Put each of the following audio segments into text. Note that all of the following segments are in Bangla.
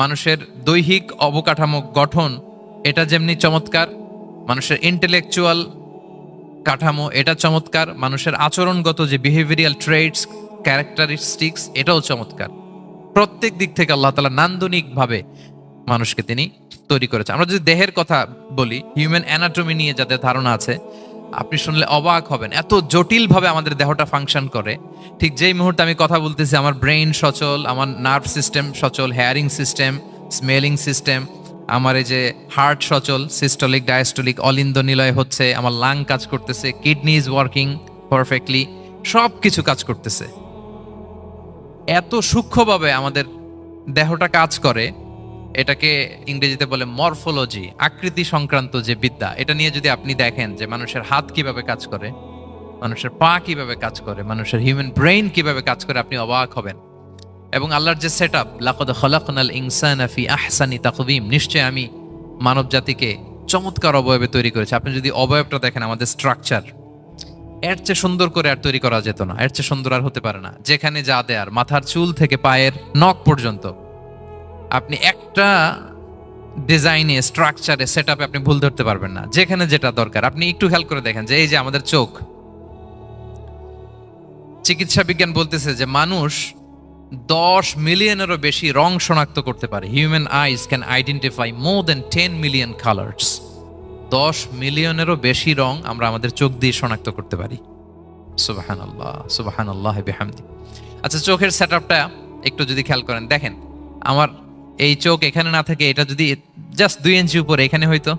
মানুষের দৈহিক অবকাঠামো গঠন এটা যেমনি চমৎকার, মানুষের ইন্টেলেকচুয়াল কাঠামো এটা চমৎকার, মানুষের আচরণগত যে বিহেভিয়ারিয়াল ট্রেডস ক্যারেক্টারিস্টিক্স এটাও চমৎকার। প্রত্যেক দিক থেকে আল্লাহ তালা নান্দনিকভাবে মানুষকে তিনি তৈরি করেছে। আমরা যদি দেহের কথা বলি হিউম্যান অ্যানাটমি নিয়ে যাদের ধারণা আছে আপনি শুনলে অবাক হবেন। এত জটিলভাবে আমাদের দেহটা ফাংশন করে। ঠিক যেই মুহূর্তে আমি কথা বলতেছি, আমার ব্রেইন সচল, আমার নার্ভ সিস্টেম সচল হেয়ারিং সিস্টেম স্মেলিং সিস্টেম আমার এই যে হার্ট সচল সিস্টলিক ডায়াস্টলিক অলিন্দ নিলয় হচ্ছে, আমার লাং কাজ করতেছে কিডনি ইজ ওয়ার্কিং পারফেক্টলি সব কিছু কাজ করতেছে। এত সূক্ষ্মভাবে আমাদের দেহটা কাজ করে এটাকে ইংরেজিতে বলে মরফোলজি, আকৃতি সংক্রান্ত যে বিদ্যা, এটা নিয়ে যদি আপনি দেখেন যে মানুষের হাত কীভাবে কাজ করে, মানুষের পা কীভাবে কাজ করে, মানুষের হিউম্যান ব্রেইন কীভাবে কাজ করে, আপনি অবাক হবেন। এবং আল্লাহর যে সেট আপ লাকদ খলাকনাল আহসানি তাকবিম নিশ্চয় আমি মানব জাতিকে চমৎকার অবয়বে তৈরি করেছি। আপনি যদি অবয়বটা দেখেন, আমাদের স্ট্রাকচার এর চেয়ে সুন্দর করে আর তৈরি করা যেত না। এর চেয়ে সুন্দর আর হতে পারে না। যেখানে যা দেয়ার, মাথার চুল থেকে পায়ের নখ পর্যন্ত। আপনি একটা ডিজাইনে স্ট্রাকচারে সেট আপনি ভুল ধরতে পারবেন না। যেখানে যেটা দরকার। আপনি একটু খেয়াল করে দেখেন যে এই যে আমাদের চোখ। চিকিৎসা বিজ্ঞান বলতেছে যে মানুষ দশ মিলিয়নেরও বেশি রং শনাক্ত করতে পারে। Human eyes can identify more than ten million colours দশ মিলিয়নেরও বেশি রং আমরা আমাদের চোখ দিয়ে শনাক্ত করতে পারি। সুবাহান আল্লাহ সুবাহান আল্লাহ আচ্ছা চোখের সেট একটু যদি খেয়াল করেন। দেখেন, আমার এই চোখ এখানে না থাকে, এটা যদি জাস্ট দুই ইঞ্চি উপরে, এখানে হইতো,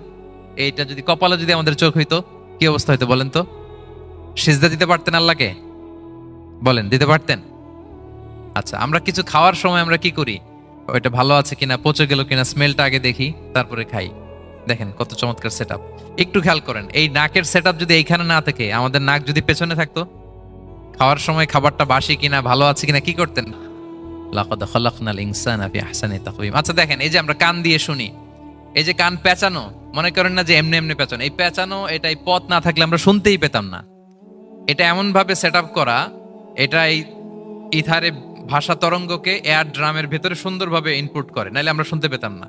এইটা যদি কপালে যদি আমাদের চোখ হইতো, কি অবস্থা হইতো বলেন তো? সিজদা দিতে পারতেন আল্লাহকে? বলেন, দিতে পারতেন? আচ্ছা আমরা কিছু খাওয়ার সময় আমরা কি করি? ওইটা ভালো আছে কিনা, পচে গেল কিনা স্মেলটা আগে দেখি, তারপরে খাই। দেখেন, কত চমৎকার সেট একটু খেয়াল করেন, এই নাকের সেট যদি এইখানে না থাকে, আমাদের নাক যদি পেছনে থাকতো, খাওয়ার সময় খাবারটা বাসি কিনা, ভালো আছে কিনা, কি করতেন? লাকাদ খালাকনাল ইনসানা ফি আহসানি তাকওয়িম। আচ্ছা দেখেন, এই যে আমরা কান দিয়ে শুনি, এই যে কান পেঁচানো, মনে করেন না যে এমনি এমনি পেঁচানো, এই পেঁচানো এটাই পথ না থাকলে আমরা শুনতেই পেতাম না। এটা এমন ভাবে সেট করা, এটা এই ইথারে ভাষা তরঙ্গকে এয়ার ড্রামের ভেতরে সুন্দরভাবে ইনপুট করে, নাহলে আমরা শুনতে পেতাম না।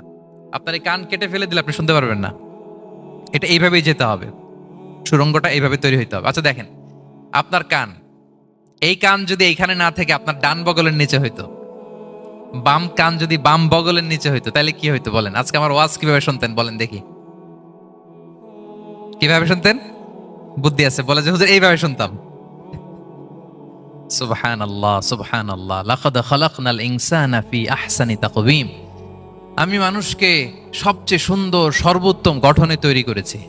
আপনার এই কান কেটে ফেলে দিলে আপনি শুনতে পারবেন না। এটা এইভাবেই যেতে হবে। সুরঙ্গটা এইভাবে তৈরি হইতে হবে। আচ্ছা দেখেন, আপনার কান, এই কান যদি এইখানে না থেকে আপনার ডান বগলের নিচে হইতো বাম কান যদি বাম বগলের নিচে হইতো, তাহলে কি হইতো বলেন? আজকে আমার ওয়াজ কীভাবে শুনতেন বলেন দেখি। কীভাবে শুনতেন? বুদ্ধি আছে, বলে যে, হুজুর, এইভাবে শুনতাম। সুবহান আল্লাহ আল্লাহ লাকাদ খালাকনাল ইনসানা ফি আহসানি তাকবীম আমি মানুষকে সবচেয়ে সুন্দর, সর্বোত্তম গঠনে তৈরি করেছি।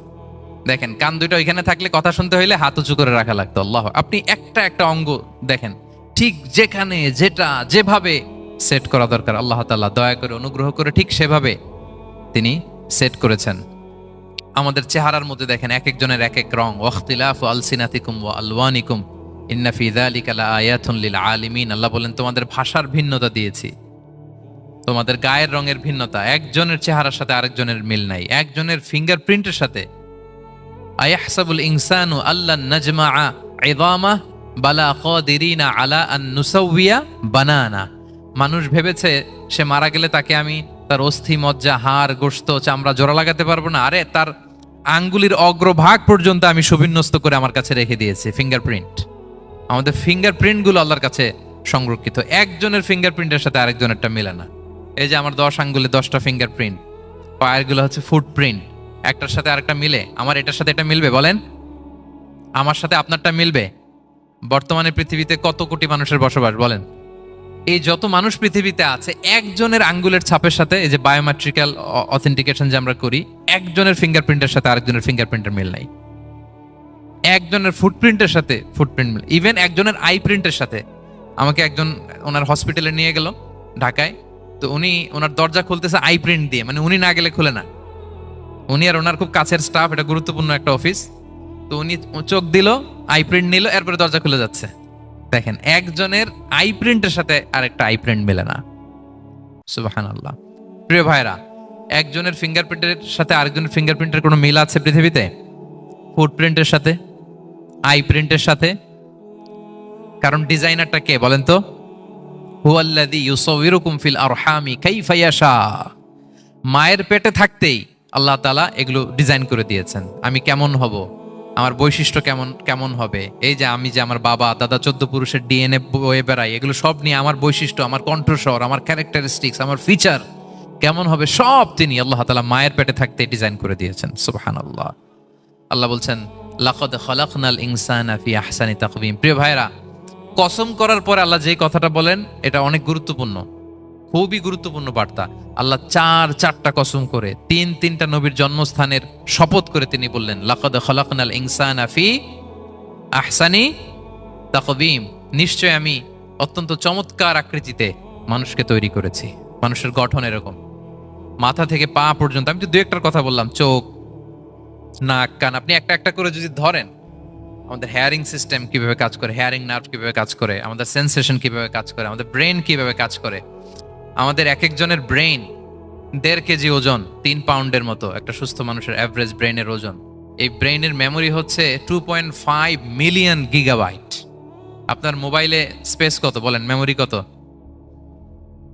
দেখেন, কান দুটো ওইখানে থাকলে কথা শুনতে হইলে হাত উঁচু করে রাখা লাগতো, আল্লাহ। আপনি একটা একটা অঙ্গ দেখেন, ঠিক যেখানে, যেটা, যেভাবে সেট করা দরকার। আল্লাহ তাআলা দয়া করে অনুগ্রহ করে ঠিক সেভাবে তিনি সেট করেছেন। আমাদের চেহারার মধ্যে দেখেন এক একজনের এক এক রং। ওয়াখতিলাফ আলসিনাতিকুম ওয়া আলওয়ানিকুম। ইন্না ফি যালিকা লাআয়াতুন লিল আলিমিন। আল্লাহ বলেন, তোমাদের ভাষার ভিন্নতা দিয়েছি। তোমাদের গায়ের রঙের ভিন্নতা। একজনের চেহারার সাথে আরেকজনের মিল নাই। একজনের ফিঙ্গারপ্রিন্টের সাথে। আয়াহসাবুল ইনসানু আল্লাহ নাজমা ইদামা বালা কাদিরিনা আলা আন নুসাউবিয়া বানানা। মানুষ ভেবেছে সে মারা গেলে তাকে আমি তার অস্থি, মজ্জা, হাড় গোস্ত চামড়া, জোড়া লাগাতে পারব না। আরে, তার আঙ্গুলির অগ্রভাগ পর্যন্ত আমি সুবিন্যস্ত করে আমার কাছে রেখে দিয়েছি ফিঙ্গারপ্রিন্ট আমাদের ফিঙ্গারপ্রিন্টগুলো আল্লাহর কাছে সংরক্ষিত। একজনের ফিঙ্গারপ্রিন্টের সাথে আরেকজনেরটা মিলে না। এই যে আমার দশ আঙ্গুলে দশটা ফিঙ্গারপ্রিন্ট পায়েরগুলো হচ্ছে ফুটপ্রিন্ট একটার সাথে আরেকটা মিলে, আমার এটার সাথে এটা মিলবে, বলেন? আমার সাথে আপনারটা মিলবে? বর্তমানে পৃথিবীতে কত কোটি মানুষের বসবাস, বলেন? এই যত মানুষ পৃথিবীতে আছে, একজনের আঙ্গুলের ছাপের সাথে এই যে বায়োমেট্রিক্যাল অথেন্টিকেশন যে আমরা করি, একজনের ফিঙ্গারপ্রিন্টের সাথে আরেকজনের ফিঙ্গারপ্রিন্টের মিল নাই। একজনের ফুটপ্রিন্টের সাথে ফুটপ্রিন্ট মিল ইভেন একজনের আই প্রিন্টের সাথে। আমাকে একজন, ওনার হসপিটালে নিয়ে গেল ঢাকায়, তো উনি, ওনার দরজা খুলতেছে আই প্রিন্ট দিয়ে মানে উনি না গেলে খুলে না। উনি আর ওনার খুব কাছের স্টাফ এটা গুরুত্বপূর্ণ একটা অফিস তো উনি চোখ দিল আই প্রিন্ট নিল, এরপরে দরজা খুলে যাচ্ছে। দেখেন, একজনের আই প্রিন্টের সাথে আরেকটা আই প্রিন্ট মেলে না। সুবাহান আল্লাহ প্রিয় ভাইরা একজনের ফিঙ্গারপ্রিন্টের সাথে আরেকজনের ফিঙ্গারপ্রিন্টের কোনো মিল আছে পৃথিবীতে? ফুটপ্রিন্টের সাথে? আই প্রিন্টের সাথে? কারণ ডিজাইনারটা কে বলেন তো? হুয়াল্লাযী ইউসাউবিরুকুম ফিল আরহামি কাইফা ইয়াশা। মায়ের পেটে থাকতেই আল্লাহ তাআলা এগুলো ডিজাইন করে দিয়েছেন। আমি কেমন হব? আমার বৈশিষ্ট্য কেমন কেমন হবে? এই যে আমি যে আমার বাবা, দাদা চোদ্দ পুরুষের ডিএনএ বয়ে বেড়াই এগুলো সব নিয়ে আমার বৈশিষ্ট্য, আমার কণ্ঠস্বর আমার ক্যারেক্টারিস্টিক্স আমার ফিচার কেমন হবে? সব তিনি আল্লাহ তালা মায়ের পেটে থাকতে ডিজাইন করে দিয়েছেন। সুবহানাল্লাহ। আল্লাহ আল্লাহ বলছেন, লাকদ খলাকনাল ইনসানা ফি আহসানি তাকবীম প্রিয় ভাইরা কসম করার পরে আল্লাহ যে কথাটা বলেন, এটা অনেক গুরুত্বপূর্ণ। খুবই গুরুত্বপূর্ণ বার্তা। আল্লাহ চার, চারটা কসম করে, তিন, তিনটা নবীর জন্মস্থানের শপথ করে তিনি বললেন, লাকদ খলাকনাল ইনসান আফি আহসানি তাকবীম নিশ্চয় আমি অত্যন্ত চমৎকার আকৃতিতে মানুষকে তৈরি করেছি। মানুষের গঠন এরকম। মাথা থেকে পা পর্যন্ত, আমি তো দু একটার কথা বললাম, চোখ, নাক, কান, আপনি একটা একটা করে যদি ধরেন, আমাদের হেয়ারিং সিস্টেম কীভাবে কাজ করে হেয়ারিং নার্ভ কীভাবে কাজ করে, আমাদের সেন্সেশন কীভাবে কাজ করে, আমাদের ব্রেন কীভাবে কাজ করে আমাদের এক একজনের ব্রেইন দেড় কেজি ওজন, তিন পাউন্ডের মতো, একটা সুস্থ মানুষের অ্যাভারেজ ব্রেইনের ওজন। এই ব্রেইনের মেমোরি হচ্ছে two point five million gigabyte আপনার মোবাইলে স্পেস কত? বলেন মেমোরি কত?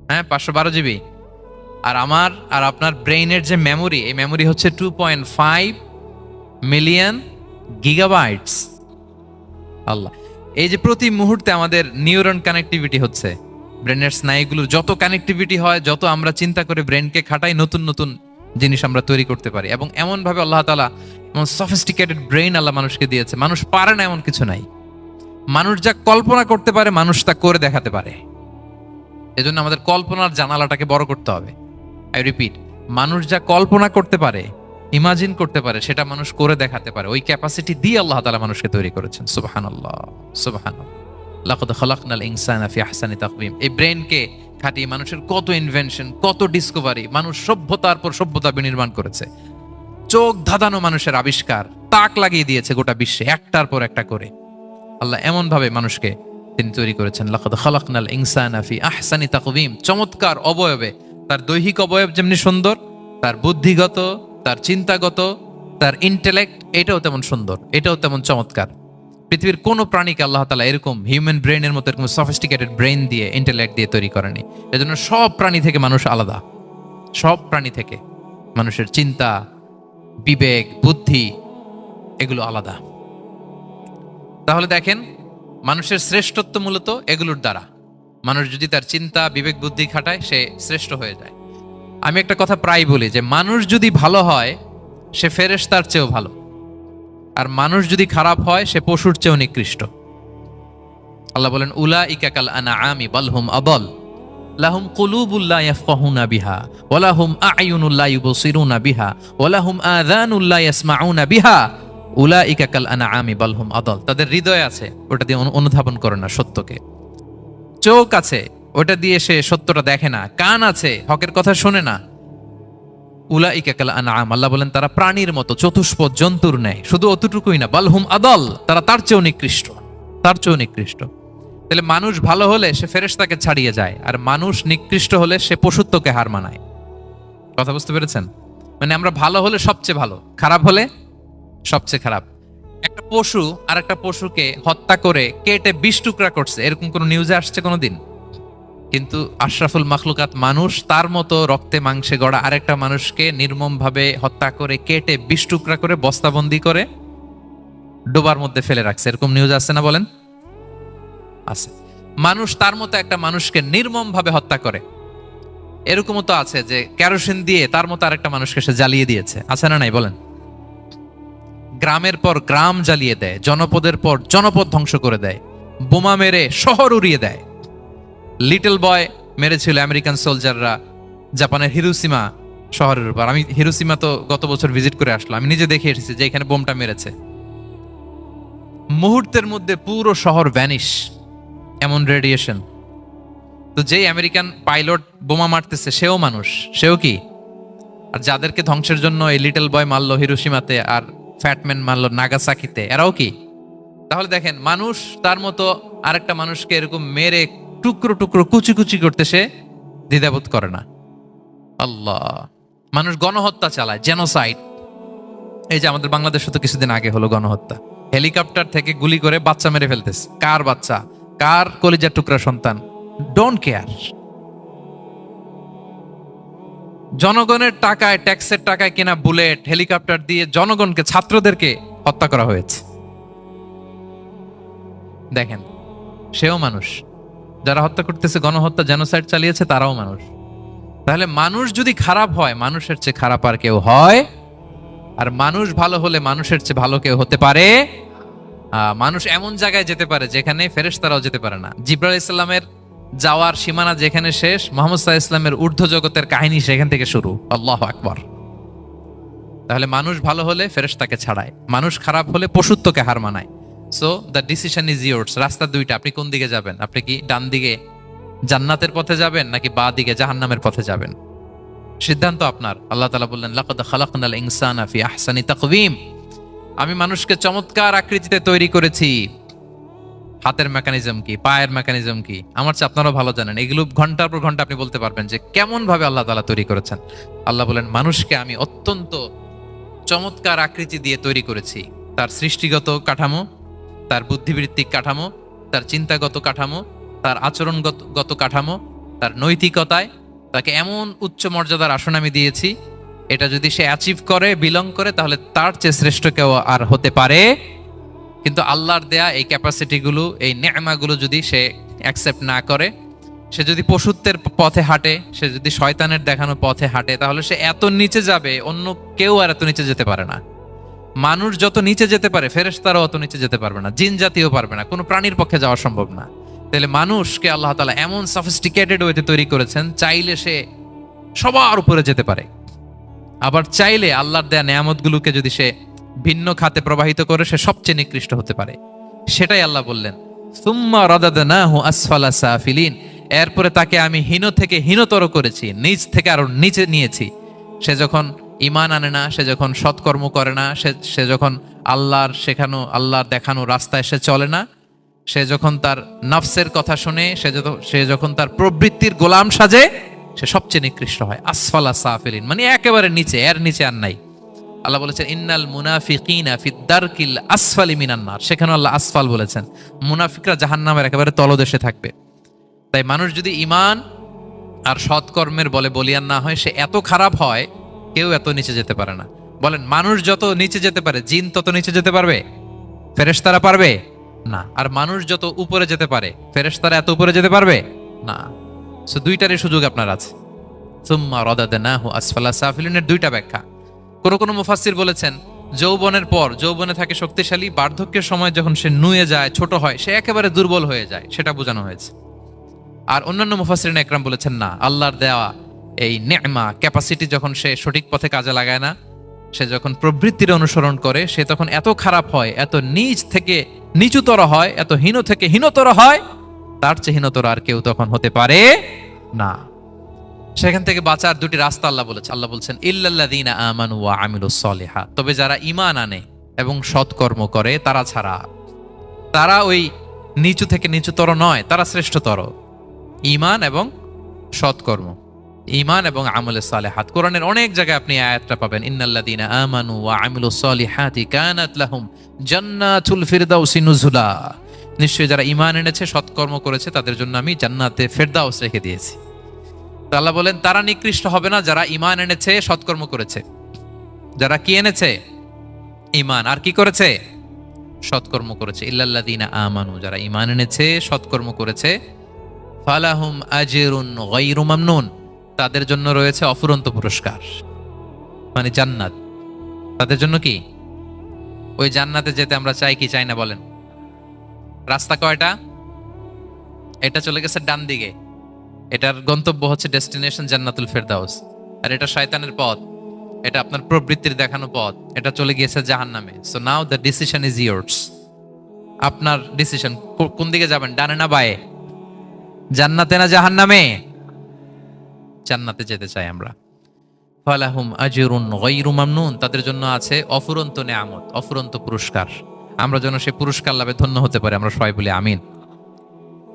হ্যাঁ পাঁচশো বারো জিবি আর আমার আর আপনার ব্রেইনের যে মেমোরি এই মেমোরি হচ্ছে two point five million gigabytes Allah. এই যে প্রতি মুহূর্তে আমাদের নিউরন কানেক্টিভিটি হচ্ছে ব্রেনের স্নায়ুগুলোর যত কানেক্টিভিটি হয়, যত আমরা চিন্তা করে ব্রেনকে খাটাই, নতুন নতুন জিনিস আমরা তৈরি করতে পারি। এবং এমনভাবে আল্লাহ তালা এমন সফিস্টিকেটেড ব্রেইন আল্লাহ মানুষকে দিয়েছে। মানুষ পারে না এমন কিছু নাই। মানুষ যা কল্পনা করতে পারে, মানুষ তা করে দেখাতে পারে। এজন্য আমাদের কল্পনার জানালাটাকে বড় করতে হবে। আই রিপিট মানুষ যা কল্পনা করতে পারে ইমাজিন করতে পারে, সেটা মানুষ করে দেখাতে পারে। ওই ক্যাপাসিটি দিয়ে আল্লাহ তালা মানুষকে তৈরি করেছেন। সুবাহান আল্লাহ সুবাহান লাকদ খলাকনাল ইনসানা ফি আহসানি তাকবীম এই ব্রেনকে খাটিয়ে মানুষের কত ইনভেনশন কত ডিসকভারি মানুষ সভ্যতার পর সভ্যতা বিনির্মাণ করেছে। চোখ ধাঁধানো মানুষের আবিষ্কার, তাক লাগিয়ে দিয়েছে গোটা বিশ্বে, একটার পর একটা করে। আল্লাহ এমন ভাবে মানুষকে তিনি তৈরি করেছেন। লাকদ খলাকনাল ইনসানা ফি আহসানি তাকবীম চমৎকার অবয়বে। তার দৈহিক অবয়ব যেমনি সুন্দর, তার বুদ্ধিগত, তার চিন্তাগত, তার ইন্টেলেক্ট এটাও তেমন সুন্দর, এটাও তেমন চমৎকার। পৃথিবীর কোনো প্রাণীকে আল্লাহ তালা এরকম হিউম্যান ব্রেনের মতো এরকম সফিস্টিকেটেড ব্রেন দিয়ে ইন্টেলেক্ট দিয়ে তৈরি করেনি। এজন্য সব প্রাণী থেকে মানুষ আলাদা। সব প্রাণী থেকে মানুষের চিন্তা, বিবেক, বুদ্ধি, এগুলো আলাদা। তাহলে দেখেন, মানুষের শ্রেষ্ঠত্ব মূলত এগুলোর দ্বারা। মানুষ যদি তার চিন্তা, বিবেক, বুদ্ধি খাটায়, সে শ্রেষ্ঠ হয়ে যায়। আমি একটা কথা প্রায় বলি যে, মানুষ যদি ভালো হয়, সে ফেরেশতার চেয়েও ভালো। আর মানুষ যদি খারাপ হয়, সে পশুর চেয়েও নিকৃষ্ট। আল্লাহ বলেন উলা ইকাকাল আনা আমি বালহুম আবল লাহুম কুলুবুল্লাহ ইয়াফকাহুনা বিহা ওয়ালাহুম আ'য়ুনুল্লাহ ইউবসিরুনা বিহা ওয়ালাহুম আযানুল্লাহ ইয়াসমাউনা বিহা। উলা ইকাকাল আনা আমি বালহুম আদল। তাদের হৃদয় আছে, ওটা দিয়ে অনুধাবন করে না সত্যকে। চোখ আছে, ওটা দিয়ে সে সত্যটা দেখে না। কান আছে, হকের কথা শোনে না। উলা ইকাকাল আনাম আল্লাহ বলেন, তারা প্রাণীর মতো, চতুষ্পদ, জন্তুর নেয় শুধু অতটুকুই না, বালহুম আদল, তারা তার চেয়েও নিকৃষ্ট, তার চেয়েও নিকৃষ্ট। তাহলে মানুষ ভালো হলে সে ফেরেশতাকে ছাড়িয়ে যায়, আর মানুষ নিকৃষ্ট হলে সে পশুত্বকে হার মানায়। কথা বুঝতে পেরেছেন? মানে আমরা ভালো হলে সবচেয়ে ভালো, খারাপ হলে সবচেয়ে খারাপ। একটা পশু আর একটা পশুকে হত্যা করে কেটে বিষ টুকরা করছে, এরকম কোন নিউজে আসছে কোনোদিন? কিন্তু আশরাফুল মাখলুকাত মানুষ তার মতো রক্তে মাংসে গড়া আরেকটা মানুষকে নির্মম ভাবে হত্যা করে কেটে বিষ টুকরা করে বস্তাবন্দি করে ডোবার মধ্যে ফেলে রাখছে। এরকম নিউজ আছে না বলেন? আছে। মানুষ তার মতো একটা মানুষকে নির্মম ভাবে হত্যা করে। এরকমও তো আছে যে কেরোসিন দিয়ে তার মতো আরেকটা মানুষকে সে জ্বালিয়ে দিয়েছে। আছে না নাই বলেন? গ্রামের পর গ্রাম জ্বালিয়ে দেয়, জনপদের পর জনপদ ধ্বংস করে দেয়, বোমা মেরে শহর উড়িয়ে দেয়। লিটল বয় মেরেছিল আমেরিকান সোলজাররা জাপানের হিরোসীমা শহরের উপর। আমি হিরোসীমা তো গত বছর ভিজিট করে আসলাম আমি নিজে দেখে এসেছি যে এখানে বোমটা মেরেছে। মুহূর্তের মধ্যে পুরো শহর ভ্যানিশ এমন রেডিয়েশন তো যেই আমেরিকান পাইলট বোমা মারতেছে, সেও মানুষ, সেও কি? আর যাদেরকে ধ্বংসের জন্য এই লিটল বয় মারলো হিরোসীমাতে আর ফ্যাটম্যান মারলো নাগাসাকিতে এরাও কি? তাহলে দেখেন, মানুষ তার মতো আরেকটা মানুষকে এরকম মেরে টুকরো টুকরো কুচি কুচি করতে সে দ্বিধাবোধ করে না। আল্লাহ, মানুষ গণহত্যা চালায় জেনোসাইড এই যে আমাদের বাংলাদেশে তো কিছুদিন আগে হলো গণহত্যা। হেলিকপ্টার থেকে গুলি করে বাচ্চা মেরে ফেলতেছে। কার বাচ্চা? কার কলিজার টুকরা সন্তান? ডোন্ট কেয়ার জনগণের টাকায়, ট্যাক্সের টাকায় কেনা বুলেট, হেলিকপ্টার দিয়ে জনগণকে, ছাত্রদেরকে হত্যা করা হয়েছে। দেখেন, সেও মানুষ। যারা হত্যা করতেছে, গণহত্যা জেনোসাইড চালিয়েছে, তারাও মানুষ। তাহলে মানুষ যদি খারাপ হয়, মানুষের চেয়ে খারাপ আর কেউ হয়? আর মানুষ ভালো হলে মানুষের চেয়ে ভালো কেউ হতে পারে? মানুষ এমন জায়গায় যেতে পারে যেখানে ফেরেশতারাও যেতে পারে না। জিব্রাল ইসলামের যাওয়ার সীমানা যেখানে শেষ, মোহাম্মদ সাল্লাহ ইসলামের ঊর্ধ্ব জগতের কাহিনী সেখান থেকে শুরু। আল্লাহ আকবর। তাহলে মানুষ ভালো হলে ফেরেশতাকে ছাড়ায়। মানুষ খারাপ হলে পশুত্বকে হার মানায়। So the decision is yours রাস্তা দুইটা, আপনি কোন দিকে যাবেন? আপনি কি ডান দিকে জান্নাতের পথে যাবেন, নাকি বা দিকে জাহান্নামের পথে যাবেন? সিদ্ধান্ত আপনার। আল্লাহ তালা বললেন, লাকাদ খালাকনাল ইনসানা ফি আহসানি তাকওয়িম। আমি মানুষকে চমৎকার আকৃতিতে তৈরি করেছি। হাতের মেকানিজম কি? পায়ের মেকানিজম কি? আমার চেয়ে আপনারাও ভালো জানেন। এগুলো ঘণ্টার পর ঘণ্টা আপনি বলতে পারবেন যে কেমন ভাবে আল্লাহ তালা তৈরি করেছেন। আল্লাহ বলেন, মানুষকে আমি অত্যন্ত চমৎকার আকৃতি দিয়ে তৈরি করেছি। তার সৃষ্টিগত কাঠামো তার বুদ্ধিবৃত্তিক কাঠামো, তার চিন্তাগত কাঠামো, তার আচরণগত গত কাঠামো, তার নৈতিকতায় তাকে এমন উচ্চ মর্যাদার আসন আমি দিয়েছি, এটা যদি সে অ্যাচিভ করে বিলং করে, তাহলে তার চেয়ে শ্রেষ্ঠ কেউ আর হতে পারে। কিন্তু আল্লাহর দেয়া এই ক্যাপাসিটিগুলো এই নেমাগুলো যদি সে অ্যাকসেপ্ট না করে, সে যদি পশুত্বের পথে হাঁটে, সে যদি শয়তানের দেখানো পথে হাঁটে, তাহলে সে এত নিচে যাবে, অন্য কেউ আর এত নিচে যেতে পারে না। মানুষ যত নিচে যেতে পারে, ফেরেশতারাও অত নিচে যেতে পারবে না, জিন জাতীয় পারবে না, কোনো প্রাণীর পক্ষে যাওয়া সম্ভব না। তাহলে মানুষকে আল্লাহ তালা এমন সফিস্টিকেটেড ওয়েতে তৈরি করেছেন, চাইলে সে সবার উপরে যেতে পারে। আবার চাইলে আল্লাহর দেয়া নেয়ামতগুলোকে যদি সে ভিন্ন খাতে প্রবাহিত করে, সে সবচেয়ে নিকৃষ্ট হতে পারে। সেটাই আল্লাহ বললেন, সুম্মা রাদাদনাহু আসফালা সাফিলিন এরপরে তাকে আমি হীন থেকে হীনতর করেছি নিচ থেকে আরও নিচে নিয়েছি। সে যখন ইমান আনে না, সে যখন সৎকর্ম করে না, সে সে যখন আল্লাহর শেখানো, আল্লাহর দেখানো রাস্তায় সে চলে না, সে যখন তার নফসের কথা শুনে, সে যত, সে যখন তার প্রবৃত্তির গোলাম সাজে, সে সবচেয়ে নিকৃষ্ট হয়। আসফালা সাফিলিন মানে একেবারে নিচে, এর নিচে আর নাই। আল্লাহ বলেছেন, ইন্নাল মুনাফিকিনা ফি দারকিল আসফালি মিনান নার। সেখানে আল্লাহ আসফাল বলেছেন। মুনাফিকরা জাহান্নামের একেবারে তলদেশে থাকবে। তাই মানুষ যদি ইমান আর সৎকর্মের বলে বলিয়ান না হয়, সে এত খারাপ হয় কেউ এত নিচে যেতে পারে না। বলেন, মানুষ যত নিচে যেতে পারে, জিন তত নিচে যেতে পারবে? ফেরেশতারা পারবে? না। আর মানুষ যত উপরে যেতে পারে, ফেরেশতারা এত উপরে যেতে পারবে? না। সো দুইটারই সুযোগ আপনার আছে। সুম্মা রদাদনাহু আসফালা সাফিলিনের দুইটা ব্যাখ্যা। কোন কোন মুফাসসির বলেছেন, যৌবনের পর যৌবনে থাকে শক্তিশালী, বার্ধক্যের সময় যখন সে নুয়ে যায়, ছোট হয়, সে একেবারে দুর্বল হয়ে যায়, সেটা বোঝানো হয়েছে। আর অন্যান্য মুফাসসিরিন একরাম বলেছেন, না, আল্লাহর দেওয়া এই নেমা ক্যাপাসিটি যখন সে সঠিক পথে কাজে লাগায় না, সে যখন প্রবৃত্তির অনুসরণ করে, সে তখন এত খারাপ হয়, এত নিচ থেকে নিচুতর হয়, এত হীন থেকে হীনতর হয়, তার চেয়ে হীনতর আর কেউ তখন হতে পারে না। সেখান থেকে বাঁচার দুটি রাস্তা আল্লাহ বলেছে। আল্লাহ বলছেন, ইল্লাল্লাযীনা আমানু ওয়া আমিলুস সলিহাত তবে যারা ঈমান আনে এবং সৎকর্ম করে, তারা ছাড়া, তারা ওই নিচু থেকে নিচুতর নয়, তারা শ্রেষ্ঠতর। ঈমান এবং সৎকর্ম। ঈমান এবং আমলে সালেহাত। কোরআনের অনেক জায়গায় আপনি আয়াতটা পাবেন, ইন্নাল্লাযীনা আমানু ওয়া আমিলুস সলিহাতি কানাত লাহুম জান্নাতুল ফিরদাউসি নুজুলা। নিশ্চয়ই যারা ইমান এনেছে, সৎকর্ম করেছে, তাদের জন্য আমি জান্নাতে ফেরদাউস রেখে দিয়েছি। আল্লাহ বলেন, তারা নিকৃষ্ট হবে না যারা ইমান এনেছে, সৎকর্ম করেছে। যারা কি এনেছে? ইমান আর কি করেছে? সৎকর্ম করেছে। ইল্লাল্লাযীনা আমানু। যারা ইমান এনেছে, সৎকর্ম করেছে, ফালাহুম আজরুন গায়রু মামনুন। তাদের জন্য রয়েছে অফুরন্ত পুরস্কার। মানে জান্নাত। তাদের জন্য কি? ওই জান্নাতে যেতে আমরা চাই কি চাই না বলেন। রাস্তা কয়টা? এটা চলে গেছে ডান দিকে। এটার গন্তব্য হচ্ছে ডেস্টিনেশন জান্নাতুল ফেরদাউস। আর এটা শয়তানের পথ। এটা আপনার প্রবৃত্তির দেখানো পথ। এটা চলে গিয়েছে জাহান নামে so now the decision is yours আপনার ডিসিশন কোন দিকে যাবেন, ডানে না বায়ে? জান্নাতে না জাহান নামে জান্নাতে যেতে চাই আমরা। ফালাহুম আজরুন গায়রু মামনুন, তাদের জন্য আছে অফুরন্ত নেয়ামত, অফুরন্ত পুরস্কার। আমরা যেন সে পুরস্কার লাভে ধন্য হতে পারি, আমরা সবাই বলি আমিন।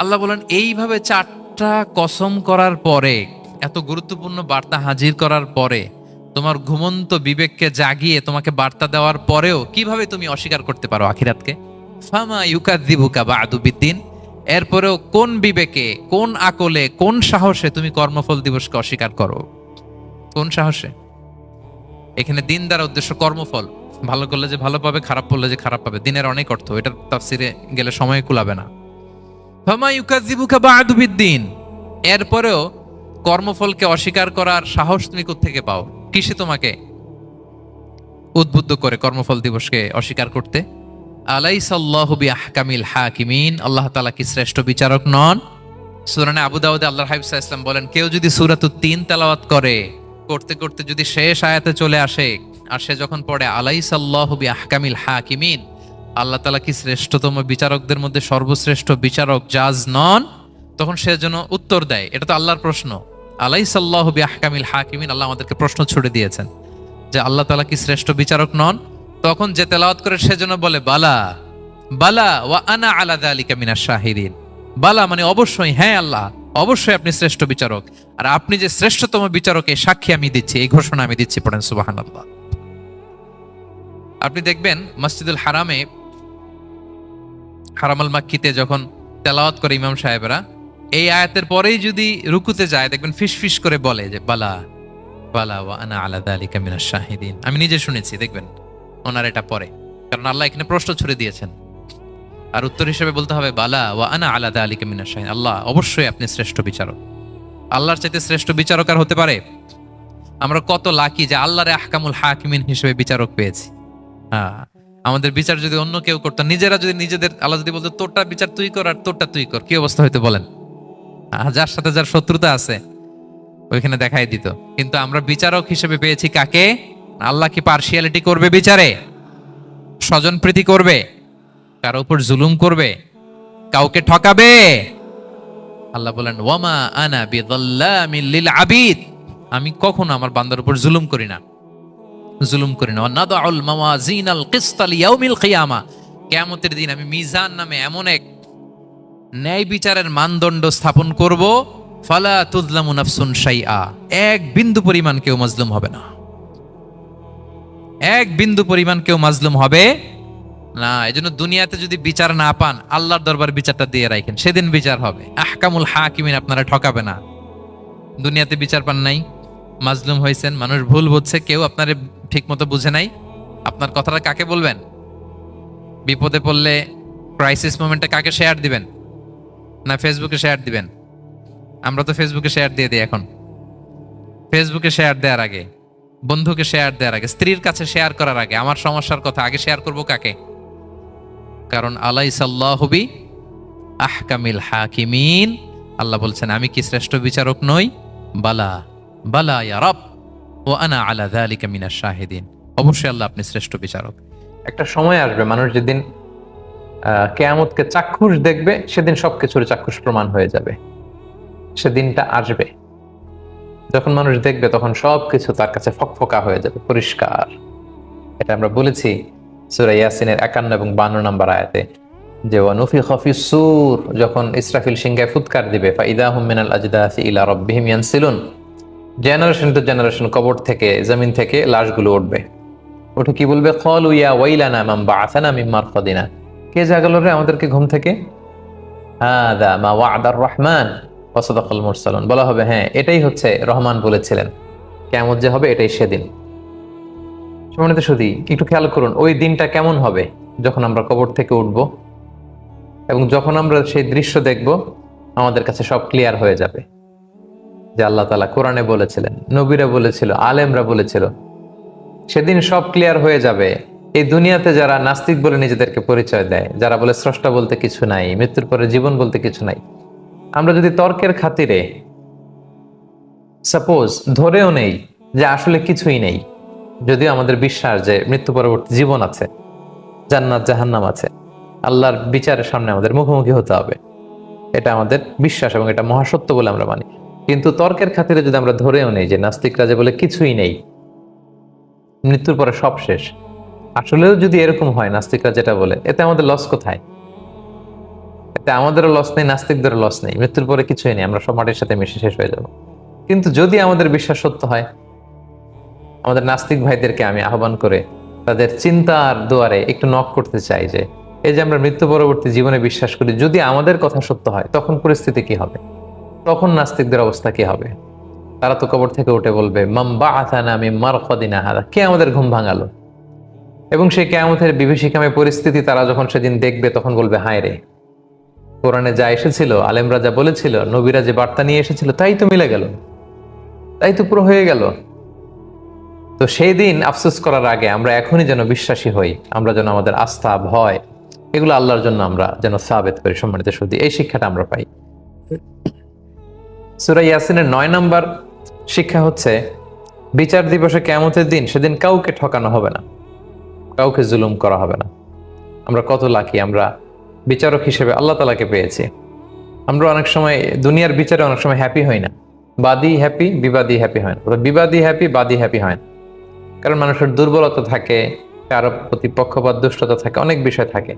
আল্লাহ বলেন, এইভাবে চারটা কসম করার পরে, এত গুরুত্বপূর্ণ বার্তা হাজির করার পরে, তোমার ঘুমন্ত বিবেককে জাগিয়ে তোমাকে বার্তা দেওয়ার পরেও কীভাবে তুমি অস্বীকার করতে পারো আখিরাতকে? ফামা ইউকাদিবুকা বাদু বিদ্দিন এরপরেও কোন বিবেকে, কোন আকলে, কোন সাহসে তুমি কর্মফল দিবসকে অস্বীকার করো? কোন সাহসে? এখানে দিন দ্বারা উদ্দেশ্য কর্মফল। ভালো করলে যে ভালো পাবে, খারাপ করলে যে খারাপ পাবে, দিনের অনেক অর্থ। এটার তাফসিরে গেলে সময় কুলাবে না। বিদ্দিন। এরপরেও কর্মফলকে অস্বীকার করার সাহস তুমি থেকে পাও? কিসে তোমাকে উদ্বুদ্ধ করে কর্মফল দিবসকে অস্বীকার করতে? আলাইসাল্লাহু বিআহকামিল হাকিমিন। আল্লাহ তাআলা কি শ্রেষ্ঠ বিচারক নন? সূরানে আবু দাউদে আল্লাহর হাবিব সাল্লাল্লাহু বলেন, কেউ যদি সূরাতুত তিন তেলাওয়াত করে, করতে করতে যদি শেষ আয়াতে চলে আসে, আর সে যখন পড়ে আলাইসাল্লাহু বিআহকামিল হাকিমিন, আল্লাহ তাআলা কি শ্রেষ্ঠতম বিচারকদের মধ্যে সর্বশ্রেষ্ঠ বিচারক জাজ নন? তখন সে যেন উত্তর দেয়। এটা তো আল্লাহর প্রশ্ন। আলাইসাল্লাহু বিআহকামিল হাকিমিন, আল্লাহ আমাদেরকে প্রশ্ন ছুড়ে দিয়েছেন যে আল্লাহ তালা কি শ্রেষ্ঠ বিচারক নন? তখন যে তেলাওয়াত করে সেজন্য বলে, বালা বালা ওয়া আনা আলা দালিকা মিনাশ শাহিদিন। বালা মানে অবশ্যই হ্যাঁ আল্লাহ, অবশ্যই আপনি শ্রেষ্ঠ বিচারক। আর আপনি যে শ্রেষ্ঠতম বিচারক সাক্ষী আমি দিচ্ছি, এই ঘোষণা আমি দিচ্ছি পড়েন সুবাহান আল্লাহ আপনি দেখবেন মসজিদুল হারামে, হারামাল মাক্কিতে যখন তেলাওয়াত করে ইমাম সাহেবরা, এই আয়াতের পরেই যদি রুকুতে যায়, দেখবেন ফিস ফিস করে বলে যে, বালা বালা ওয়া আনা আলা দালিকা মিনাশ শাহিদিন। আমি নিজে শুনেছি, দেখবেন। ওনার এটা পরে। কারণ আল্লাহ এখানে প্রশ্ন ছুড়ে দিয়েছেন। আর উত্তর হিসেবে বলতে হবে, বালা ওয়া আনা আলা দালিকা মিনাশ শাহিদিন আল্লাহ, অবশ্যই আপনি শ্রেষ্ঠ বিচারক। আল্লাহর চাইতে শ্রেষ্ঠ বিচারক আর হতে পারে? আমরা কত লাকি যে আল্লাহর আহকামুল হাকিমিন হিসেবে বিচারক পেয়েছি। হ্যাঁ আমাদের বিচার যদি অন্য কেউ করতো, নিজেরা যদি নিজেদের, আল্লাহ যদি বলতো, তোরটা বিচার তুই কর আর তোরটা তুই কর। কি অবস্থা হইতো বলেন? যার সাথে যার শত্রুতা আছে, ওইখানে দেখাই দিত। কিন্তু আমরা বিচারক হিসেবে পেয়েছি কাকে? আল্লাহ কি পার্সিয়ালিটি করবে বিচারে? স্বজন প্রীতি করবে? কারও উপর জুলুম করবে? কাউকে ঠকাবে? আল্লাহ বলেন, ওয়ামা আনা বিদাল্লামিল লিল আবিদ। আমি কখনো আমার বান্দার উপর জুলুম করি না। জুলুম করি না। নাদাউল মাওয়াজিনাল কিসতা লিয়াউমিল কিয়ামা। কিয়ামতের দিন আমি মিজান নামে এমন এক ন্যায় বিচারের মানদণ্ড স্থাপন করব, ফালা তুজলামু নাফসুন শাইআ। এক বিন্দু পরিমাণ কেউ মজলুম হবে না। এক বিন্দু পরিমাণ কেউ মাজলুম হবে না। এজন্য দুনিয়াতে যদি বিচার না পান, আল্লাহর দরবার বিচারটা দিয়ে রাখেন। সেদিন বিচার হবে। আহকামুল হাকিমিন আপনারা ঠকাবে না। দুনিয়াতে বিচার পান নাই, মাজলুম হয়েছেন, মানুষ ভুল বুঝছে, কেউ আপনার ঠিক মতো বুঝে নাই। আপনার কথাটা কাকে বলবেন? বিপদে পড়লে ক্রাইসিস মোমেন্টে কাকে শেয়ার দিবেন? না ফেসবুকে শেয়ার দিবেন? আমরা তো ফেসবুকে শেয়ার দিয়ে দিই এখন। ফেসবুকে শেয়ার দেওয়ার আগে। বন্ধুকে শেয়ার দেওয়ার আগে, স্ত্রীর কাছে শেয়ার করার আগে, আমার সমস্যার কথা আগে শেয়ার করব কাকে? কারণ আলাই সাল্লাহবি আহকামিল হাকিমিন। আল্লাহ বলছেন, আমি কি শ্রেষ্ঠ বিচারক নই? বালা বালা ইয়া রব, ও আনা আলা যালিকা মিনাশ শাহিদিন। অবশ্যই আল্লাহ আপনি শ্রেষ্ঠ বিচারক। একটা সময় আসবে, মানুষ যেদিন কেয়ামতকে চাক্ষুষ দেখবে, সেদিন সবকিছুর চাক্ষুষ প্রমাণ হয়ে যাবে। সেদিনটা আসবে। যখন মানুষ দেখবে, তখন সবকিছু তার কাছে ফকফকা হয়ে যাবে, পরিষ্কার। এটা আমরা বলেছি সুরা ইয়াসিনের একান্ন এবং বান্ন নম্বর আয়াতে, যে ওয়ানুফি খফি সুর যখন ইসরাফিল সিংহায় ফুৎকার দিবে ফা ইদাহুম মিনাল আজদাসি ইলা রব্বিহিম ইয়ানসিলুন জেনারেশন টু জেনারেশন কবর থেকে, জমিন থেকে লাশগুলো উঠবে। ওঠে কি বলবে? কল উইয়া ওয়াইলানা মাম বাআসানা মিন মারফাদিনা কে জাগালো রে আমাদেরকে ঘুম থেকে? হাদা মা ওয়াদার রহমান ওয়াসাদাকাল মুরসালুন। বলা হবে হ্যাঁ এটাই হচ্ছে রহমান বলেছিলেন। কেমন যে হবে, এটাই সেদিন। সম্মানিত সুদী একটু খেয়াল করুন, ওই দিনটা কেমন হবে যখন আমরা কবর থেকে উঠব? এবং যখন আমরা সেই দৃশ্য দেখব, আমাদের কাছে সব ক্লিয়ার হয়ে যাবে। যে আল্লাহ তালা কোরআনে বলেছিলেন, নবীরা বলেছিল, আলেমরা বলেছিল, সেদিন সব ক্লিয়ার হয়ে যাবে। এই দুনিয়াতে যারা নাস্তিক বলে নিজেদেরকে পরিচয় দেয়, যারা বলে স্রষ্টা বলতে কিছু নাই, মৃত্যুর পরে জীবন বলতে কিছু নাই আমরা যদি তর্কের খাতিরে সাপোজ ধরেও নেই যে আসলে কিছুই নেই, যদিও আমাদের বিশ্বাস যে মৃত্যু পরবর্তী জীবন আছে, জান্নাত জাহান্নাম আছে, আল্লাহর বিচারের সামনে আমাদের মুখোমুখি হতে হবে। এটা আমাদের বিশ্বাস এবং এটা মহাসত্য বলে আমরা মানি। কিন্তু তর্কের খাতিরে যদি আমরা ধরেও নেই যে নাস্তিকরা যে বলে কিছুই নেই, মৃত্যুর পরে সব শেষ, আসলেও যদি এরকম হয় নাস্তিকরা যেটা বলে, এতে আমাদের লস কোথায়? আমাদেরও লস নেই, নাস্তিকদেরও লস নেই। মৃত্যুর পরে কিছুই নেই, আমরা সব মাটির সাথে মিশে শেষ হয়ে যাব। কিন্তু যদি আমাদের বিশ্বাস সত্য হয়, আমাদের নাস্তিক ভাইদেরকে আমি আহ্বান করে তাদের চিন্তার দুয়ারে একটু নক করতে চাই যে, এই যে আমরা মৃত্যু পরবর্তী জীবনে বিশ্বাস করি, যদি আমাদের কথা সত্য হয়, তখন পরিস্থিতি কি হবে? তখন নাস্তিকদের অবস্থা কি হবে? তারা তো কবর থেকে উঠে বলবে মাম্বা আথানা আমি মার কদিনা কে আমাদের ঘুম ভাঙালো? এবং সেই কেয়ামতের বিভীষিকাময় পরিস্থিতি তারা যখন সেদিন দেখবে, তখন বলবে, হায় রে কোরআনে যা এসেছিল, আলেমরা যা বলেছিল, নবীরা যে বার্তা নিয়ে এসেছিল, তাই তো মিলে গেল। তাই তো পুরো হয়ে গেল। তো সেই দিন আফসোস করার আগে আমরা এখনই যেন বিশ্বাসী হই, আমরা যেন আমাদের আস্থা, ভয়, এগুলো আল্লাহর জন্য আমরা যেন সাবেত করি, সম্মানিত সত্যি এই শিক্ষাটা আমরা পাই। সুরাই ইয়াসিনের নয় নম্বর শিক্ষা হচ্ছে, বিচার দিবসে কেমতের দিন সেদিন কাউকে ঠকানো হবে না, কাউকে জুলুম করা হবে না। আমরা কত লাকি, আমরা বিচারক হিসেবে আল্লাহ তালাকে পেয়েছি। আমরা অনেক সময় দুনিয়ার বিচারে অনেক সময় হ্যাপি হই না। বাদী হ্যাপি বিবাদী হ্যাপি হয় না। বিবাদী হ্যাপি বাদী হ্যাপি হয় না। কারণ মানুষের দুর্বলতা থাকে, কারও প্রতি পক্ষপাত, দুষ্টতা থাকে, অনেক বিষয় থাকে।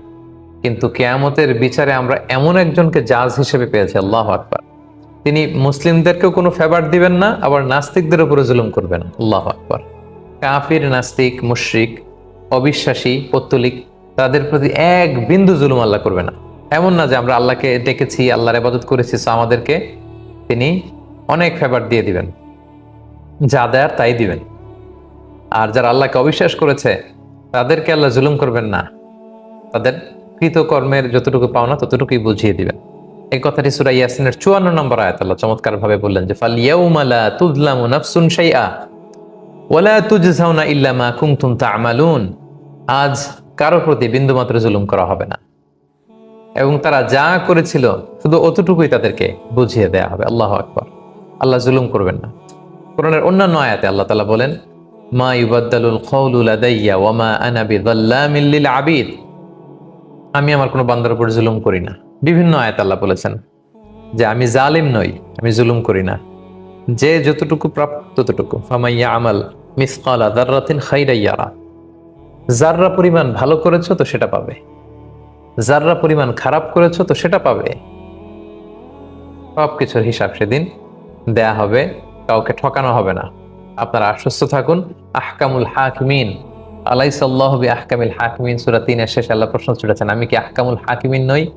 কিন্তু কেয়ামতের বিচারে আমরা এমন একজনকে জাজ হিসেবে পেয়েছি, আল্লাহ আকবার। তিনি মুসলিমদেরকেও কোনো ফেভার দিবেন না, আবার নাস্তিকদের উপরে জুলুম করবেন আল্লাহ আকবার। কাফির, নাস্তিক, মুশরিক, অবিশ্বাসী, পত্তলিক তাদের প্রতি এক বিন্দু জুলুম আল্লাহ করবে না। এমন না যে আমরা আল্লাহকে ডেকেছি, আল্লাহর ইবাদত করেছি so আমাদেরকে তিনি অনেক ফেভার দিয়ে দিবেন। যা দেয়ার তাই দিবেন। আর যারা আল্লাহকে অবিশ্বাস করেছে, তাদেরকে আল্লাহ জুলুম করবেন না। তাদের কৃতকর্মের যতটুকু পাওনা, ততটুকুই বুঝিয়ে দিবেন। এই কথাটি সূরা ইয়াসিনের 54 নম্বর আয়াত আল্লাহ চমৎকার ভাবে বললেন যে ফাল ইয়াউমা লা তুযলামু নাফসুন শাইআ ওয়ালা তুজজাউনা ইল্লা মা কুনতুম তা'মালুন। আজ কারও প্রতি বিন্দুমাত্র জুলুম করা হবে না। এবং তারা যা করেছিল, শুধু অতটুকুই তাদেরকে বুঝিয়ে দেয়া হবে। আল্লাহ আকবার। আল্লাহ জুলুম করবেন না। কোরআনের অন্যান্য আয়াতে আল্লাহ তাআলা বলেন, মা ইউবাদ্দালুল কওলু লাদাইয়া ওয়া মা আনা বিযাল্লামিল লিল আবিদ। আমি আমার কোনো বান্দার উপর জুলুম করি না। বিভিন্ন আয়াত আল্লাহ বলেছেন যে, আমি জালিম নই, আমি জুলুম করি না। যে যতটুকু প্রাপ্ত ততটুকু। ফামাইয়া আমাল মিসকালা দাররাতিন খাইরাইয়ারা। জাররা পরিমাণ ভালো করেছ তো সেটা পাবে। জাররা পরিমাণ খারাপ করেছ তো সেটা পাবে। সব কিছুর হিসাব সেদিন দেয়া হবে, কাউকে ঠকানো হবে না। আপনারা আশ্বস্ত থাকুন, আহকামুল হাকিমিন। আলাইসাল্লাহ বি আহকামিল হাকিমিন, সুরা তিনের শেষে আল্লাহ প্রশ্ন ছুটেছেন, আমি কি আহকামুল হাকিমিন নই?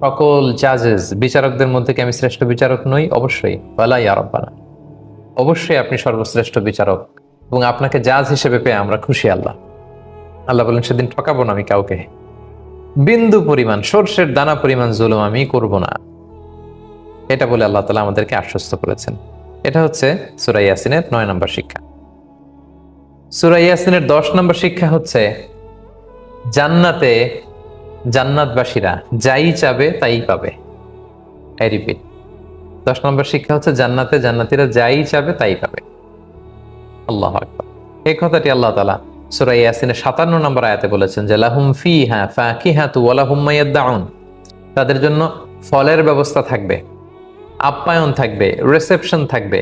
সকল জাজেস বিচারকদের মধ্যে কি আমি শ্রেষ্ঠ বিচারক নই? অবশ্যই। ওয়ালাই আরব্বানা অবশ্যই আপনি সর্বশ্রেষ্ঠ বিচারক এবং আপনাকে জাজ হিসেবে পেয়ে আমরা খুশি আল্লাহ। আল্লাহ বলেন, সেদিন ঠকাবো না আমি কাউকে। বিন্দু পরিমাণ, সর্ষের দানা পরিমাণ জুলুম আমি করব না। এটা বলে আল্লাহ তালা আমাদেরকে আশ্বস্ত করেছেন। এটা হচ্ছে সুরাই ইয়াসিনের নয় নম্বর শিক্ষা। সুরাই ইয়াসিনের দশ নম্বর শিক্ষা হচ্ছে, জান্নাতে জান্নাতবাসীরা যাই চাবে তাই পাবে। আই রিপিট, দশ নম্বর শিক্ষা হচ্ছে, জান্নাতে জান্নাতিরা যাই চাবে তাই পাবে। আল্লাহ এই কথাটি আল্লাহ তালা সুরাই ইয়াসিনের সাতান্ন নম্বর আয়াতে বলেছেন যে, লাহুম ফি হ্যাঁ ফাঁকি হ্যাঁ তু তাদের জন্য ফলের ব্যবস্থা থাকবে, আপ্যায়ন থাকবে রিসেপশন থাকবে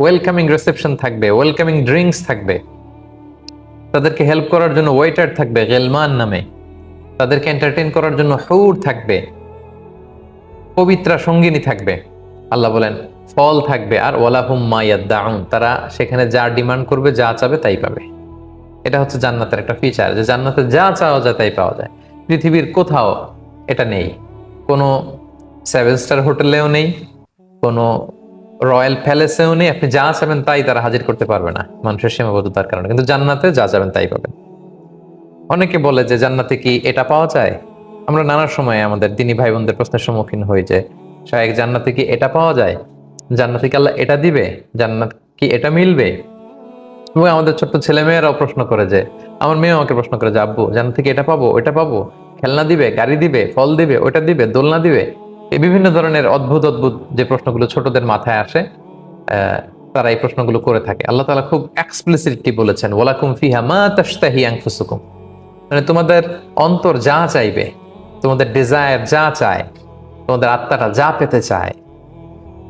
ওয়েলকামিং রিসেপশন থাকবে ওয়েলকামিং ড্রিঙ্কস থাকবে। তাদেরকে হেল্প করার জন্য ওয়েটার থাকবে গেলমান নামে। তাদেরকে এন্টারটেইন করার জন্য হৌর থাকবে, পবিত্রা সঙ্গিনী থাকবে। আল্লাহ বলেন, ফল থাকবে আর ওয়ালাহুম মায়াদ্দাউন। তারা সেখানে যা ডিমান্ড করবে, যা চাবে তাই পাবে। এটা হচ্ছে জান্নাতের একটা ফিচার যে জান্নাতে যা চাওয়া যায় তাই পাওয়া যায়। পৃথিবীর কোথাও এটা নেই। কোনো সেভেন স্টার হোটেলেও নেই, কোনো রয়্যাল প্যালেসেও নেই। আপনি যা চাবেন তাই তারা হাজির করতে পারবে না, মানুষের সীমাবদ্ধতার কারণে। কিন্তু জান্নাতে যা চাবেন তাই পাবেন। অনেকে বলে যে জান্নাতে কি এটা পাওয়া যায়? আমরা নানা সময়ে আমাদের দিনী ভাই বোনদের প্রশ্নের সম্মুখীন হই যে, শায়েক, জান্নাতে কি এটা পাওয়া যায়? জান্নাতে কি আল্লাহ এটা দিবে? জান্নাত কি এটা মিলবে? এবং আমাদের ছোট্ট ছেলে মেয়েরাও প্রশ্ন করে যে, আমার মেয়ে আমাকে প্রশ্ন করে যে, আব্বু জান্নাত থেকে এটা পাবো ওটা পাবো? খেলনা দিবে, গাড়ি দিবে, ফল দিবে ওটা দিবে, দোলনা দিবে? এই বিভিন্ন ধরনের অদ্ভুত অদ্ভুত যে প্রশ্নগুলো ছোটদের মাথায় আসে তারা এই প্রশ্নগুলো করে থাকে। আল্লাহ তালা খুব এক্সপ্লিসিটলি বলেছেন, ওয়ালাকুম ফিহা মা তাশতাহি আনফুসুকুম। মানে তোমাদের অন্তর যা চাইবে, তোমাদের ডিজায়ার যা চায়, তোমাদের আত্মাটা যা পেতে চায়,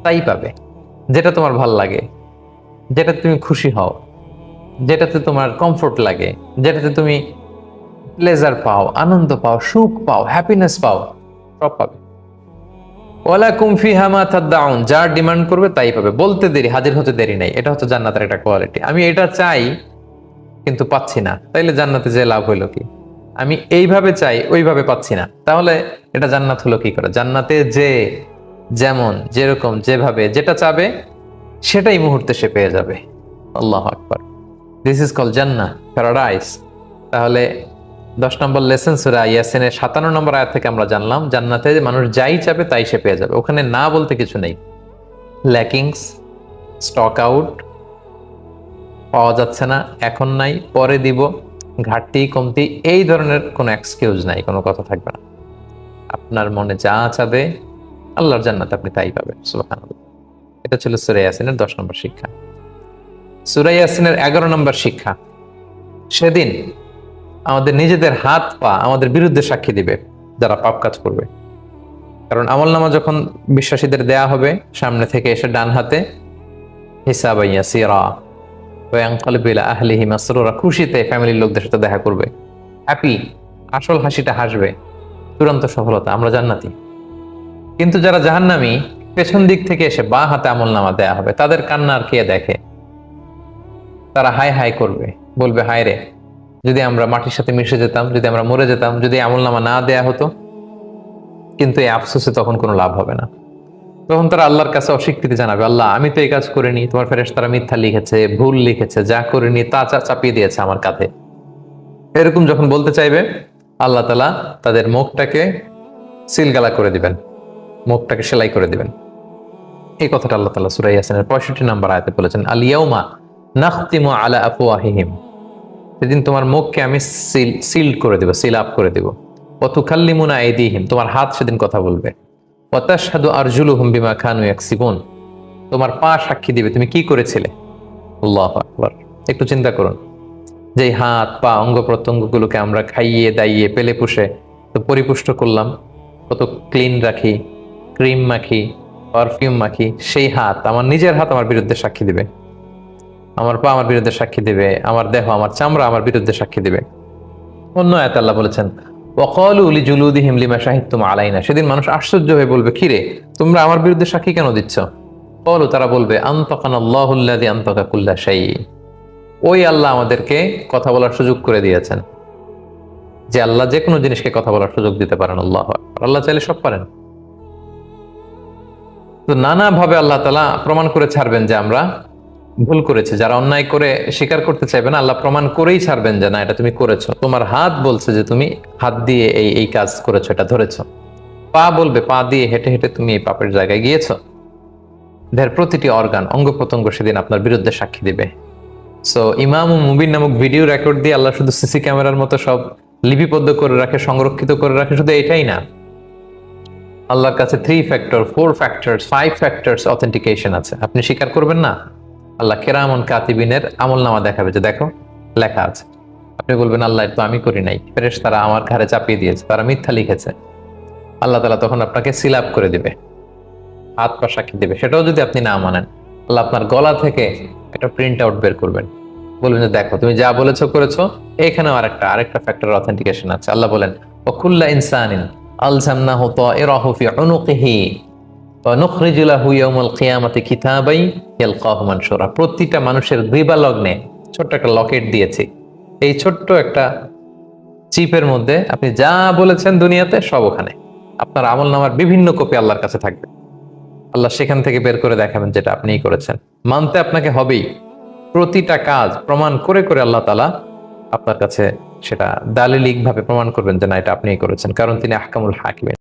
তাই পাবে। যেটা তোমার ভালো লাগে, যেটা তুমি খুশি হও যেটাতে তোমার কমফোর্ট লাগে, যেটাতে তুমি প্লেজার পাও, আনন্দ পাও, সুখ পাও হ্যাপিনেস পাও, সব পাবে। ওলা কুমফি হামা তাদ্দাউন যা ডিমান্ড করবে তাই পাবে। বলতে দেরি, হাজির হতে দেরি নাই। এটা হচ্ছে জান্নাতের একটা কোয়ালিটি আমি এটা চাই, কিন্তু পাচ্ছি না। তাইলে জান্নাতে যে লাভ হইল কি? আমি এইভাবে চাই, ওইভাবে পাচ্ছি না। তাহলে এটা জান্নাত হলো কি করে? জান্নাতে যে, যেমন, যেরকম, যেভাবে, যেটা চাবে, সেটাই মুহূর্তে সে পেয়ে যাবে। আল্লাহ আকবর। দিস ইজ কল জান্না প্যারাডাইস তাহলে দশ নম্বর লেসন সুরা ইয়াসিনের সাতান্ন নম্বর আয়াত থেকে আমরা জানলাম, জান্নাতে মানুষ যাই চাবে তাই সে পেয়ে যাবে। ওখানে না বলতে কিছু নেই। ল্যাকিংস স্টক আউট পাওয়া যাচ্ছে না, এখন নাই, পরে দিব, ঘাটতি, কমতি, এই ধরনের কোনো এক্সকিউজ নাই, কোনো কথা থাকবে না। আপনার মনে যা চাবে, আল্লাহর জান্নাত আপনি তাই পাবেন, সুবহানাল্লাহ। এটা ছিল সুরাই ইয়াসিনের দশ নম্বর শিক্ষা। সুরাই ইয়াসিনের এগারো নম্বর শিক্ষা। সেদিন আমাদের নিজেদের হাত পা আমাদের বিরুদ্ধে সাক্ষী দিবে, যারা পাপ কাজ করবে। কারণ আমলনামা যখন বিশ্বাসীদের দেয়া হবে, সামনে থেকে এসে ডান হাতে হিসাব খুশিতে ফ্যামিলির লোকদের সাথে দেখা করবে। হ্যাপি আসল হাসিটা হাসবে, চূড়ান্ত সফলতা, আমরা জান্নাতি। কিন্তু যারা জাহান্নামি, পেছন দিক থেকে এসে বা হাতে আমল নামা দেয়া হবে, তাদের কান্না আর কে দেখে? তারা হাই হাই করবে। বলবে, হায় রে, যদি আমরা মাটির সাথে মিশে যেতাম, যদি আমরা মরে যেতাম, যদি আমল নামা না দেয়া হতো, কিন্তু এই আফসোসে তখন কোনো লাভ হবে না। তখন তারা আল্লাহর কাছে অস্বীকৃতি জানাবে, আল্লাহ, আমি তো এই কাজ করিনি। তোমার ফেরেস তারা মিথ্যা লিখেছে, ভুল লিখেছে, যা করিনি তা চা- চাপিয়ে দিয়েছে আমার কাঁধে। এরকম যখন বলতে চাইবে, আল্লাহ তালা তাদের মুখটাকে সিলগালা করে দিবেন, মুখটাকে সেলাই করে দিবেন। এই কথাটা আল্লাহ তালা সুরাই ইয়াসিনের পঁয়ষট্টি নাম্বার আয়তে বলেছেন আলিয়াউমা নাখতিমু আলা আফওয়াহিহিম। সেদিন তোমার মুখকে আমি সিল সিল করে দেব, সিল আপ করে দেব। অতুখাল্লিমুনা আইদিহিম, তোমার হাত সেদিন কথা বলবে। ওয়াতাশহাদু আরজুলুহুম বিমা খানু ইয়াকসিবুন, তোমার পা সাক্ষী দিবে, তুমি কি করেছিলে? আল্লাহু আকবার। একটু চিন্তা করুন। যে হাত, পা, অঙ্গ প্রত্যঙ্গগুলোকে আমরা খাইয়ে, দাইয়ে, পেলে পুষে তো পরিপুষ্ট করলাম, কত ক্লিন রাখি, ক্রিম মাখি, পারফিউম মাখি, সেই হাত আমার নিজের হাত আমার বিরুদ্ধে সাক্ষী দিবে। আমার পা আমার বিরুদ্ধে সাক্ষী দিবে, আমার দেহ, আমার চামড়া আমার বিরুদ্ধে সাক্ষী দিবে। অন্য আয়াত আল্লাহ বলেছেন, ওয়াকালু লি জুলুদিহিম লিমা শাহিদতুম আলাইনা। সেদিন মানুষ আশ্চর্য হয়ে বলবে, কিরে, তোমরা আমার বিরুদ্ধে সাক্ষী কেন দিচ্ছ? বলো তারা বলবে আন্তকান আন্তকা কুল্লা শাই ওই আল্লাহ আমাদেরকে কথা বলার সুযোগ করে দিয়েছেন, যে আল্লাহ যে কোনো জিনিসকে কথা বলার সুযোগ দিতে পারেন, আল্লাহ আল্লাহ চাইলে সব পারেন। তো নানাভাবে আল্লাহ তালা প্রমাণ করে ছাড়বেন যে আমরা ভুল করেছি, যারা অন্যায় করে স্বীকার করতে চাইবে না, আল্লাহ প্রমাণ করেই ছাড়বেন যে না, এটা তুমি করেছ। তোমার হাত বলছে যে তুমি হাত দিয়ে এই এই কাজ করেছ, এটা ধরেছো। পা বলবে, পা দিয়ে হেঁটে হেঁটে তুমি এই পাপের জায়গায় গিয়েছো। দেহের প্রতিটি অর্গান অঙ্গ প্রত্যঙ্গ সেদিন আপনার বিরুদ্ধে সাক্ষী দিবে। সো ইমাম মুবিন নামক ভিডিও রেকর্ড দিয়ে আল্লাহ শুধু সিসি ক্যামেরার মতো সব লিপিবদ্ধ করে রাখে, সংরক্ষিত করে রাখে, শুধু এটাই না। আল্লাহর কাছে three factor four factors five factors authentication আছে। আপনি স্বীকার করবেন না? আল্লাহ কেরামন কাতিবিনের আমল নামা দেখাবে যে দেখো, লেখা আছে। আপনি বলবেন, আল্লাহ তো আমি করি নাই। ফেরেশ তারা আমার ঘাড়ে চাপিয়ে দিয়েছে, তারা মিথ্যা লিখেছে। আল্লাহ তালা তখন আপনাকে সিলাপ করে দিবে, হাত পা সাক্ষী দিবে। সেটাও যদি আপনি না মানেন, আল্লাহ আপনার গলা থেকে একটা প্রিন্ট আউট বের করবেন। বলবেন যে, দেখো, তুমি যা বলেছ, করেছ। এখানেও আরেকটা আরেকটা ফ্যাক্টর অথেন্টিকেশন আছে। আল্লাহ বলেন ওকুল্লা ইনসানিন আলজামনাহু তাইরাহু ফি উনুকিহি। ওয়া প্রতিটা মানুষের গ্রীবা লগ্নে ছোট্ট একটা লকেট দিয়েছি। এই ছোট্ট একটা চিপের মধ্যে আপনি যা বলেছেন দুনিয়াতে সব ওখানে। আপনার আমল নামার বিভিন্ন কপি আল্লাহর কাছে থাকবে। আল্লাহ সেখান থেকে বের করে দেখাবেন যেটা আপনিই করেছেন। মানতে আপনাকে হবেই। প্রতিটা কাজ প্রমাণ করে করে আল্লাহ তালা আপনার কাছে সেটা দালিলিক ভাবে প্রমাণ করবেন যে না, এটা আপনিই করেছেন। কারণ তিনি আহকামুল হাকিমেন।